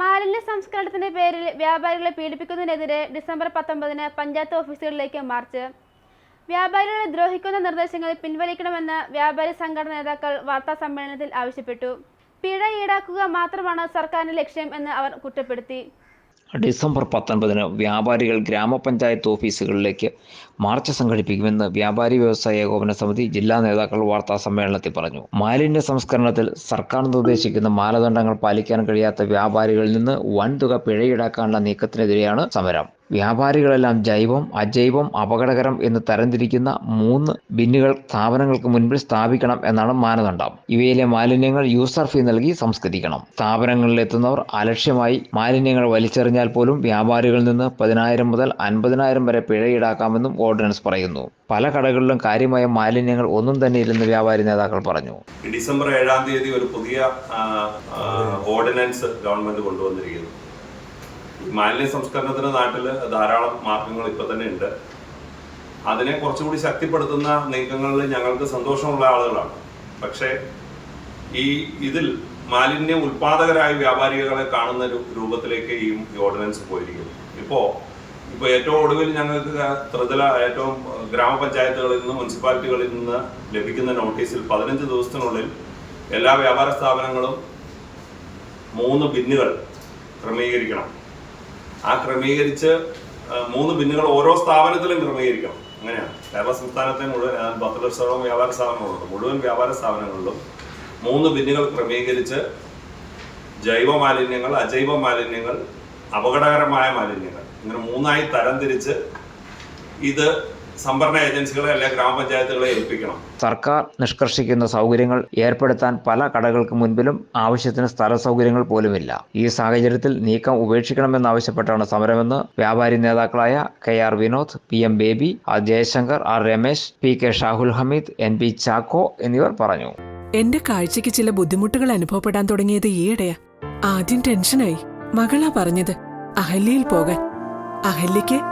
മാലിന്യ സംസ്കരണത്തിന്റെ പേരിൽ വ്യാപാരികളെ പീഡിപ്പിക്കുന്നതിനെതിരെ ഡിസംബർ പത്തൊമ്പതിന് പഞ്ചായത്ത് ഓഫീസുകളിലേക്ക് മാർച്ച്. വ്യാപാരികളെ ദ്രോഹിക്കുന്ന നിർദ്ദേശങ്ങൾ പിൻവലിക്കണമെന്ന് വ്യാപാരി സംഘടന നേതാക്കൾ വാർത്താ സമ്മേളനത്തിൽ ആവശ്യപ്പെട്ടു. പിഴ ഈടാക്കുക മാത്രമാണ് സർക്കാരിന്റെ ലക്ഷ്യം എന്ന് അവർ കുറ്റപ്പെടുത്തി. ഡിസംബർ പത്തൊൻപതിന് വ്യാപാരികൾ ഗ്രാമപഞ്ചായത്ത് ഓഫീസുകളിലേക്ക് മാർച്ച് സംഘടിപ്പിക്കുമെന്ന് വ്യാപാരി വ്യവസായ ഏകോപന സമിതി ജില്ലാ നേതാക്കൾ വാർത്താ സമ്മേളനത്തിൽ പറഞ്ഞു. മാലിന്യ സംസ്കരണത്തിൽ സർക്കാർ നിർദ്ദേശിക്കുന്ന മാനദണ്ഡങ്ങൾ പാലിക്കാൻ കഴിയാത്ത വ്യാപാരികളിൽ നിന്ന് വൻതുക പിഴ ഈടാക്കാനുള്ള നീക്കത്തിനെതിരെയാണ് സമരം. വ്യാപാരികളെല്ലാം ജൈവം അജൈവം അപകടകരം എന്ന് തരംതിരിക്കുന്ന മൂന്ന് ബിന്നുകൾ സ്ഥാപനങ്ങൾക്ക് മുൻപിൽ സ്ഥാപിക്കണം എന്നാണ് മാനദണ്ഡം. ഇവയിലെ മാലിന്യങ്ങൾ യൂസർ ഫീ നൽകി സംസ്കരിക്കണം. സ്ഥാപനങ്ങളിൽ എത്തുന്നവർ അലക്ഷ്യമായി മാലിന്യങ്ങൾ വലിച്ചെറിഞ്ഞാൽ പോലും വ്യാപാരികളിൽ നിന്ന് പതിനായിരം മുതൽ അൻപതിനായിരം വരെ പിഴ ഈടാക്കാമെന്നും ഓർഡിനൻസ് പറയുന്നു. പല കടകളിലും കാര്യമായ മാലിന്യങ്ങൾ ഒന്നും തന്നെ ഇല്ലെന്ന് വ്യാപാരി നേതാക്കൾ പറഞ്ഞു. ഡിസംബർ ഏഴാം തീയതി ഒരു പുതിയ ഓർഡിനൻസ് ഗവൺമെന്റ് കൊണ്ടുവന്നിരിക്കുന്നു. മാലിന്യ സംസ്കരണത്തിന് നാട്ടിൽ ധാരാളം മാർഗങ്ങൾ ഇപ്പൊ തന്നെ ഉണ്ട്. അതിനെ കുറച്ചുകൂടി ശക്തിപ്പെടുത്തുന്ന നീക്കങ്ങളിൽ ഞങ്ങൾക്ക് സന്തോഷമുള്ള ആളുകളാണ്. പക്ഷേ ഈ ഇതിൽ മാലിന്യ ഉൽപാദകരായ വ്യാപാരികളെ കാണുന്ന രൂപത്തിലേക്ക് ഈ ഓർഡിനൻസ് പോയിരിക്കുന്നു. ഇപ്പോ ഇപ്പൊ ഏറ്റവും ഒടുവിൽ ഞങ്ങൾക്ക് ത്രിതല ഏറ്റവും ഗ്രാമപഞ്ചായത്തുകളിൽ നിന്ന് മുനിസിപ്പാലിറ്റികളിൽ നിന്ന് ലഭിക്കുന്ന നോട്ടീസിൽ പതിനഞ്ച് ദിവസത്തിനുള്ളിൽ എല്ലാ വ്യാപാര സ്ഥാപനങ്ങളും മൂന്ന് ബിന്നുകൾ ക്രമീകരിക്കണം. ആ ക്രമീകരിച്ച് മൂന്ന് ബിന്നുകൾ ഓരോ സ്ഥാപനത്തിലും ക്രമീകരിക്കണം. അങ്ങനെയാണ്. കേരള സംസ്ഥാനത്തെ മുഴുവൻ പത്ത് ലക്ഷത്തോളം വ്യാപാര സ്ഥാപനങ്ങളുണ്ട് മുഴുവൻ വ്യാപാര സ്ഥാപനങ്ങളിലും മൂന്ന് ബിന്നുകൾ ക്രമീകരിച്ച് ജൈവ മാലിന്യങ്ങൾ അജൈവ മാലിന്യങ്ങൾ അപകടകരമായ മാലിന്യങ്ങൾ ഇങ്ങനെ മൂന്നായി തരംതിരിച്ച് ഇത് സംഭരണ ഏജൻസികളെ അല്ലെ ഗ്രാമപഞ്ചായത്തുകളെ ഏൽപ്പിക്കണം. സർക്കാർ നിഷ്കർഷിക്കുന്ന സൗകര്യങ്ങൾ ഏർപ്പെടുത്താൻ പല കടകൾക്ക് മുൻപിലും ആവശ്യത്തിന് സ്ഥല സൗകര്യങ്ങൾ പോലുമില്ല. ഈ സാഹചര്യത്തിൽ നീക്കം ഉപേക്ഷിക്കണമെന്നാവശ്യപ്പെട്ടാണ് സമരമെന്ന് വ്യാപാരി നേതാക്കളായ K R Vinod P M Baby R Jayashankar R Ramesh P K Shahul Hameed N P Chacko എന്നിവർ പറഞ്ഞു. എന്റെ കാഴ്ചയ്ക്ക് ചില ബുദ്ധിമുട്ടുകൾ അനുഭവപ്പെടാൻ തുടങ്ങിയത് ഈയിടെയാ. ആദ്യം ടെൻഷനായി. മകളാ പറഞ്ഞത് അഹല്യയിൽ പോകാൻ. അഹല്യയ്ക്ക്